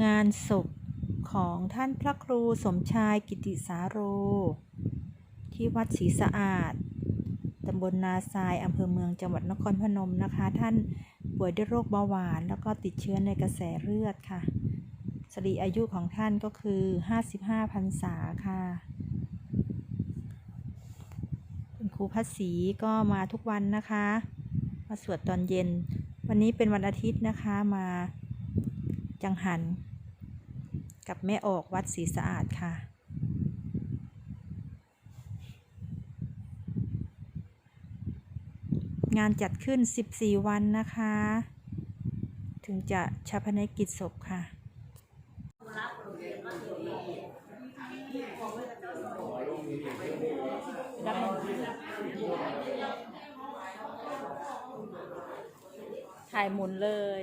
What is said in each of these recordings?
งานศพของท่านพระครูสมชายกิติสาโร ที่วัดศรีสะอาดตำบลนาทรายอำเภอเมืองจังหวัดนครพนมนะคะ ท่านป่วยด้วยโรคเบาหวาน แล้วก็ติดเชื้อในกระแสเลือดค่ะสรีอายุของท่านก็คือ 55พรรษาค่ะ คุณครูพัศศรีก็มาทุกวันนะคะ มาสวดตอนเย็น วันนี้เป็นวันอาทิตย์นะคะมาจังหัน กับแม่ออกวัดศรีสะอาดค่ะ งานจัดขึ้น 14 วันนะคะ ถึงจะชาพนกิจศพค่ะถ่ายหมุนเลย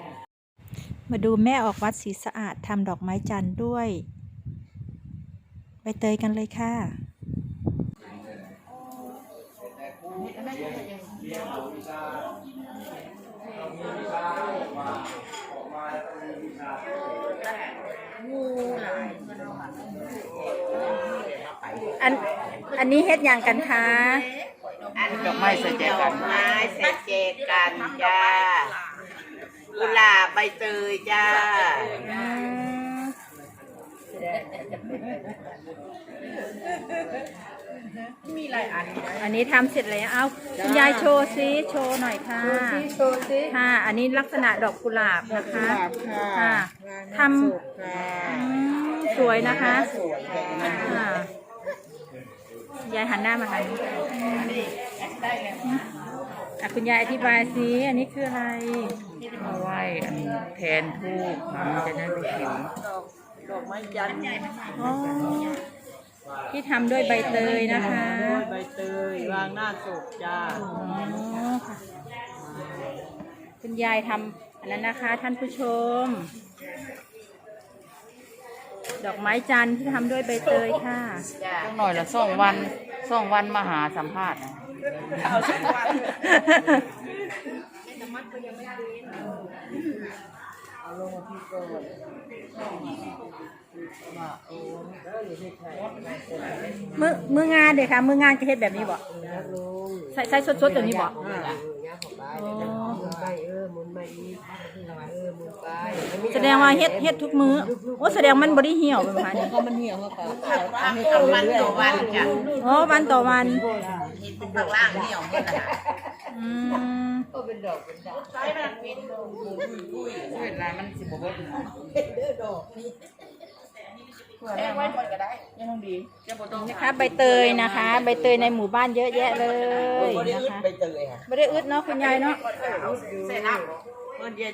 ดูแม่ออกวัดศรีสะอาดทำดอกไม้จันทร์ด้วยใบเตยกันเลยค่ะอันอันนี้เฮ็ดอย่างกันคะดอกไม้ใส่แจกันดอกไม้ใส่เจกันจ้ากุ หลาบใบเตยจ้า อืมอันนี้ทำเสร็จแล้วเอาคุณยายโชว์ซิโชว์หน่อยค่ะโชว์สิค่ะ อันนี้ลักษณะดอกกุหลาบนะคะค่ะค่ะทำค่ะอืมสวยนะคะสวยค่ะค่ะยายหันหน้ามาทางนี้อ่ะคุณยายอธิบายซิอันนี้คืออะไรเอาไว้อันแทนทูบมันจะได้ไม่เข็มดอกไม้จันทร์อ๋อที่ทำด้วยใบเตยนะคะด้วยใบเตยวางหน้าศพจ้าอ๋อค่ะคุณยายทำอันนั้นนะคะ ท่านผู้ชม ดอกไม้จันทร์ที่ทำด้วยใบเตยค่ะจ้าต้องหน่อยละสองวันสองวันมาหาสัมภาษณ์นะ เอาสักวันเอาลงมาที่ก่อนว่าโอ้เด้ออยู่ที่ไทย มือมืองานเด็กค่ะ มืองานจะเฮ็ดแบบนี้บ่แล้วลงใส่ใส่สดๆแบบนี้บ่อ่าเออย่างเข้าไปเดี๋ยวจะหมุนไปเออหมุนไปอีกเออหมุนไปแสดงว่าเฮ็ดเฮ็ดทุกมื้อโอ้แสดงมันบ่ได้เหี่ยวเป็นค่ะนี่ก็มันเหี่ยวครับทำวันต่อวันจ้ะโอ้วันต่อวันเป็นข้างล่างเหี่ยวหมดนะอืมก็เป็นดอกเป็นดอกใช้มันเป็นดอกเวลามันสิบเบิดเด้อดอกนี่ แม่ไว้ก่อนก็ได้ยังต้องดีจะบ่ต้องนะคะใบเตยนะคะ ใบเตยในหมู่บ้านเยอะแยะเลยไม่ได้นะอึดคะใบเตยค่ะไม่ได้อึดเนาะคุณยายเนาะใส่น้ำมันเย็น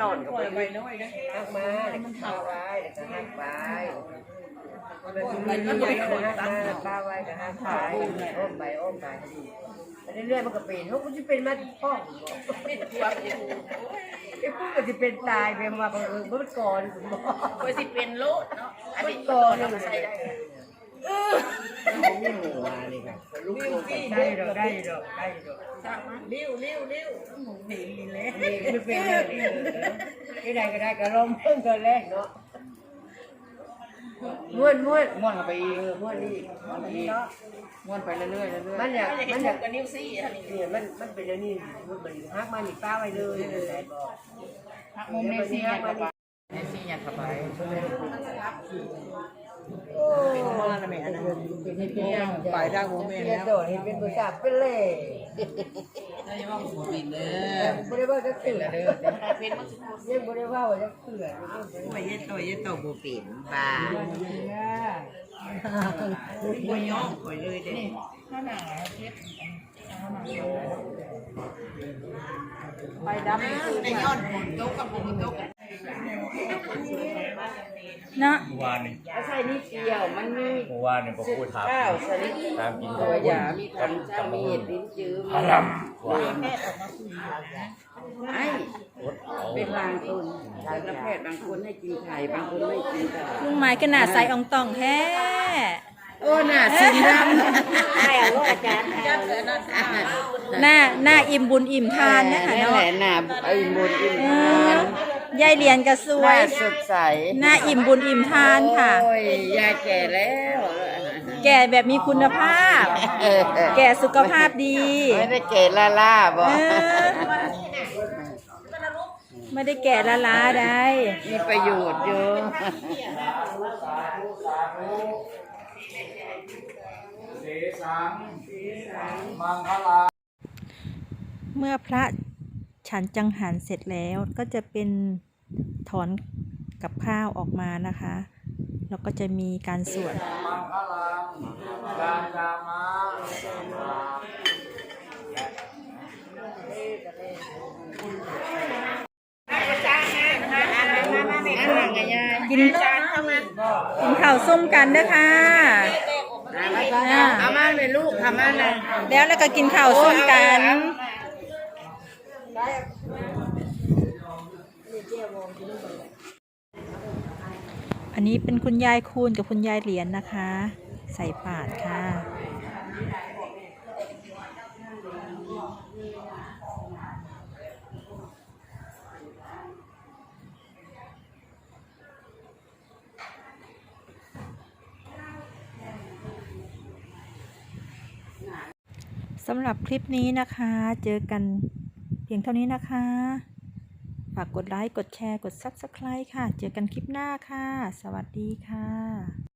ดอนกับไปน้อยนะหักมาแล้วก็เข้าไว้แล้วก็หักไปมันใหญ่ขนาดนั้นป้าไว้ก็หักไปอ้อมไปอ้อมไปเรื่อยๆมันก็เป็นเขาก็จะเป็นมาพ่อเป็นตัวเป็นไอ้พว กก็จะเป็นตายไปมาบังเอิญเมื่อก่อนผมบอกก็สิเป็นโลดเนาะอันนี้ก่อนเราใส่ได้ผมยังหัวนี่ครับลูกโลกได้ดอกได้ดอกได้ดอกเลี้ยวเลี้ยวเลี้ยวหนีเลยไม่เป็นเลยที่ใดก็ได้ก็ลมเพิ่งก็แรกเนาะ ม้วนม้วนม้วนเข้าไปอีกเออม้วนนี่ม้วนไปอีกม้วนไปเรื่อยๆเรื่อยมันอยากมันอยากกับนิ้วซี่อันนี้เนี่ยมันมันเป็นอันนี้มันเป็นฮักมานี่ป้าไว้เลยบอกหักมุมนิ้วซี่ยัดเข้าไปนิ้วซี่ยัดเข้าไป เป็นมาแม่นนั้นเป็นให้พี่ไปได้ผมแม่แล้วโดดเห็นเป็นภาษาเป็นเล่แล้วยังว่าบ่เป็นเด้อบ่ได้ว่าจะเสือเด้อเป็นมันยังบ่ได้ว่าว่าจะเสือไม่ยัดตัวยัดตัวบ่เป็นป่าบ่ยอมข่อยเลยเด้ไปดำในย้อนฝนตกกับฝนตก เนาะเมื่อวานนี่เอาใส่นิดเดียวมันมีเมื่อวานนี่ผมพูดถามข้าวสลิดตามกินตัวยามีคำชามีเห็ดลิ้นจื้อมีพลัมหวานไอ้อดเอาเป็นบางคนแต่ละแพทย์บางคนให้กินไข่บางคนไม่กินไข่ลุงไม้ก็หนาใสอองตองแท้โอ้หน้าสีดำใช่เอาลูกอาจารย์หน้าหน้าอิ่มบุญอิ่มทานนะคะนั่นเนาะแหละหน้าอิ่มบุญอิ่มเอทาอน ยายเรียนก็สหวน้ายสดใสหน้าอิ่มบุญอิ่มทานค่ะ โอ้ยยายแก่แล้วแก่แบบมีคุณภาพ เออแก่สุขภาพดีไม่ได้แก่ล่าล่าบ่เออไม่ได้แก่ละล้าได้มีประโยชน์เยอะเสสังมังคลาเมื่อพระ ฉันจังหันเสร็จแล้วก็จะเป็นถอนกับข้าวออกมานะคะ แล้วก็จะมีการสวดมังคลังกาจามะนั่งกันยายกินกินข้าวส้มกันนะคะเอามาเลยลูกทำมาเลยแล้วแล้วก็กินข้าวส้มกัน อันนี้เป็นคุณยายคูณกับคุณยายเหรียญนะคะ ใส่ปาดค่ะสำหรับคลิปนี้นะคะ เจอกัน พียงเท่านี้นะคะ ฝากกดไลค์ กดแชร์ กด Subscribe ค่ะ เจอกันคลิปหน้าค่ะ สวัสดีค่ะ